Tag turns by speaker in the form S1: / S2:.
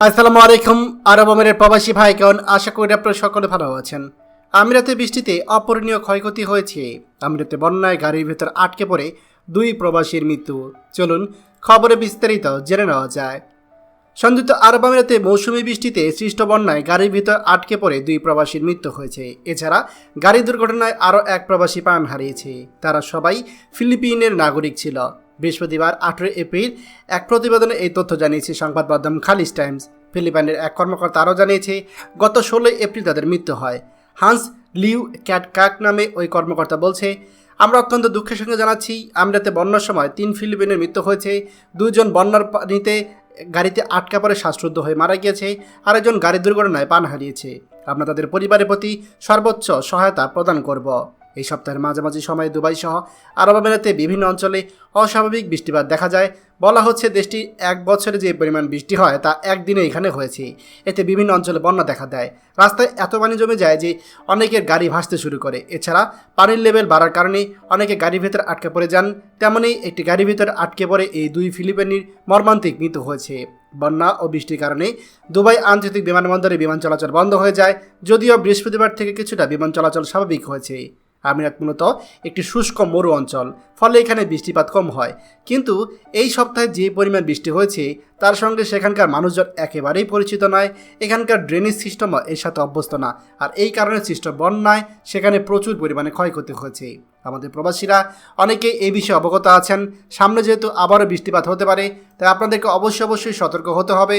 S1: আসসালামু আলাইকুম, আরব আমিরের প্রবাসী ভাইগণ, আশা করি আপনারা সকলে ভালো আছেন। আমিরাতে বৃষ্টিতে অপূরণীয় ক্ষয়ক্ষতি হয়েছে। আমিরাতে বন্যায় গাড়ির ভেতর আটকে পড়ে দুই প্রবাসীর মৃত্যু। চলুন খবরে বিস্তারিত জেনে নেওয়া যায়। সংযুক্ত আরব আমিরাতে মৌসুমী বৃষ্টিতে সৃষ্ট বন্যায় গাড়ির ভিতর আটকে পড়ে দুই প্রবাসীর মৃত্যু হয়েছে। এছাড়া গাড়ি দুর্ঘটনায় আরও এক প্রবাসী প্রাণ হারিয়েছে। তারা সবাই ফিলিপিনের নাগরিক ছিল। বৃহস্পতিবার আঠেরো এপ্রিল এক প্রতিবেদনে এই তথ্য জানিয়েছে সংবাদ মাধ্যম খালিজ টাইমস। ফিলিপাইনের এক কর্মকর্তা আরও জানিয়েছে, গত ষোলোই এপ্রিল তাদের মৃত্যু হয়। হান্স লিউ ক্যাট কাক নামে ওই কর্মকর্তা বলছে, আমরা অত্যন্ত দুঃখের সঙ্গে জানাচ্ছি, আমরাতে বন্যার সময় তিন ফিলিপিনের মৃত্যু হয়েছে। দুজন বন্যার পানিতে গাড়িতে আটকা পড়ে শ্বাসরুদ্ধ হয়ে মারা গিয়েছে, আরেকজন গাড়ি দুর্ঘটনায় পান হারিয়েছে। আমরা তাদের পরিবারের প্রতি সর্বোচ্চ সহায়তা প্রদান করব। এই সপ্তাহের মাঝামাঝি সময়ে দুবাই সহ আরব আমিরাতে বিভিন্ন অঞ্চলে অস্বাভাবিক বৃষ্টিপাত দেখা যায়। বলা হচ্ছে দেশটি এক বছরে যে পরিমাণ বৃষ্টি হয় তা একদিনে এখানে হয়েছে। এতে বিভিন্ন অঞ্চলে বন্যা দেখা দেয়। রাস্তায় এত পানি জমে যায় যে অনেকের গাড়ি ভাসতে শুরু করে। এছাড়া পানির লেভেল বাড়ার কারণে অনেকে গাড়ির ভেতর আটকে পড়ে যান। তেমনই একটি গাড়ির ভেতর আটকে পড়ে এই দুই ফিলিপিনির মর্মান্তিক মৃত্যু হয়েছে। বন্যা ও বৃষ্টির কারণে দুবাই আন্তর্জাতিক বিমানবন্দরে বিমান চলাচল বন্ধ হয়ে যায়। যদিও বৃহস্পতিবার থেকে কিছুটা বিমান চলাচল স্বাভাবিক হয়েছে। আমিরাত মূলত একটি শুষ্ক মরু অঞ্চল, ফলে এখানে বৃষ্টিপাত কম হয়। কিন্তু এই সপ্তাহে যে পরিমাণ বৃষ্টি হয়েছে, তার সঙ্গে সেখানকার মানুষজন একেবারেই পরিচিত নয়। এখানকার ড্রেনেজ সিস্টেমও এর সাথে অভ্যস্ত না। আর এই কারণে সৃষ্ট বন্যায় সেখানে প্রচুর পরিমাণে ক্ষয়ক্ষতি হয়েছে। আমাদের প্রবাসীরা অনেকে এই বিষয়ে অবগত আছেন। সামনে যেহেতু আবারও বৃষ্টিপাত হতে পারে, তাই আপনাদেরকে অবশ্যই অবশ্যই সতর্ক হতে হবে।